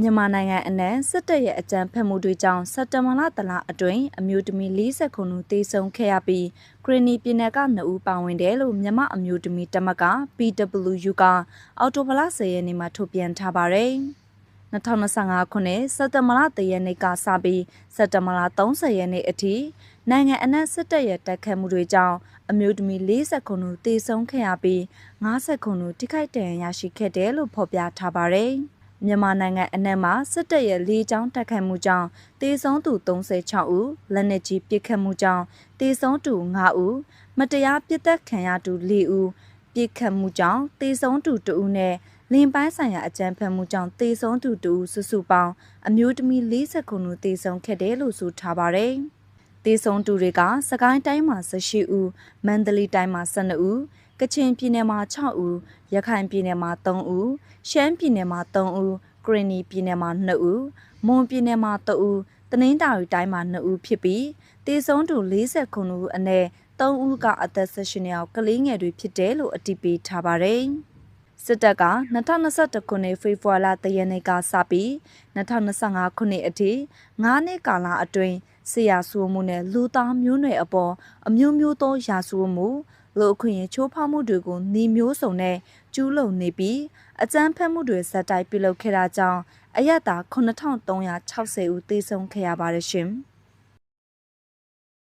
မြန်မာနိုင်ငံအနှံစစ်တပ်ရဲ့အကြမ်းဖက်မှုတွေကြောင့်စက်တဘာလတလအတွင်းအမျိုးသမီး40ခုနူသေဆုံးခဲ့ရပြီးဂရနီပြည်နယ်က2ဦးပါဝင်တယ်လို့မြန်မာအမျိုးသမီးတမက PWU ကအော်တိုဘလ10ရက်နေ့မှာထုတ်ပြန်ထားပါတယ်။2025ခုနှစ်စက်တဘာလ3ရက်နေ့ကစပြီးစက်တဘာလ30ရက်နေ့အထိနိုင်ငံအနှံစစ်တပ်ရဲ့တိုက်ခတ်မှုတွေကြောင့်အမျိုးသမီး40ခုနူသေဆုံးခဲ့ရပြီး50ခုနူထိခိုက်ဒဏ်ရာရရှိခဲ့တယ်လို့ဖော်ပြထားပါတယ်။ မြန်မာနိုင်ငံအနှံ့မှာစစ်တပ်ရဲ့လေကြောင်းတိုက်ခိုက်မှုကြောင့်တေဆုံးသူ36ဦးလက်နက်ကြီးပစ်ခတ်မှုကြောင့်တေဆုံးသူ9ဦးမတရားပစ်သက်ခံရသူ4ဦးပစ်ခတ်မှုကြောင့်တေဆုံးသူ2ဦးနဲ့လင်ပိုင်းဆိုင်ရာအကြမ်းဖက်မှုကြောင့်တေဆုံးသူ2ဦးစုစုပေါင်းအမျိုးသမီး40ခုတေဆုံးခဲ့တယ်လို့ဆိုထားပါတယ်။ တေဆုံးသူတွေကစကိုင်းတိုင်းမှာ18ဦးမန္တလေးတိုင်းမှာ12ဦးကချင်ပြည်နယ်မှာ6ဦးရခိုင်ပြည်နယ်မှာ3ဦးရှမ်းပြည်နယ်မှာ3ဦးကရင်နီပြည်နယ်မှာ2ဦးမွန်ပြည်နယ်မှာ3ဦးတနင်္သာရီတိုင်းမှာ2ဦးဖြစ်ပြီးတေဆုံးသူ40ခုဦးအနက်3ဦးကအသက်16နှစ်အောက်ကလေးငယ်တွေဖြစ်တယ်လို့အတည်ပြုထားပါတယ်စစ်တပ်က2021ခုနှစ်ဖေဖော်ဝါရီလတရက်နေ့ကစပြီး2025ခုနှစ်အထိ9နှစ်ကာလအတွင်း ဆရာဆူမှုနဲ့လူသားမျိုးနွယ်အပေါ်အမျိုးမျိုးသောရာဇဝမှုလူအခွင့်အရေးချိုးဖောက်မှုတွေကိုနှီးမျိုးစုံနဲ့ကျူးလွန်နေပြီးအကြမ်းဖက်မှုတွေဇက်တိုက်ပြုလုပ်ခဲ့တာကြောင့်အယက်တာ9360ဦးသေဆုံးခဲ့ရပါတယ်ရှင်။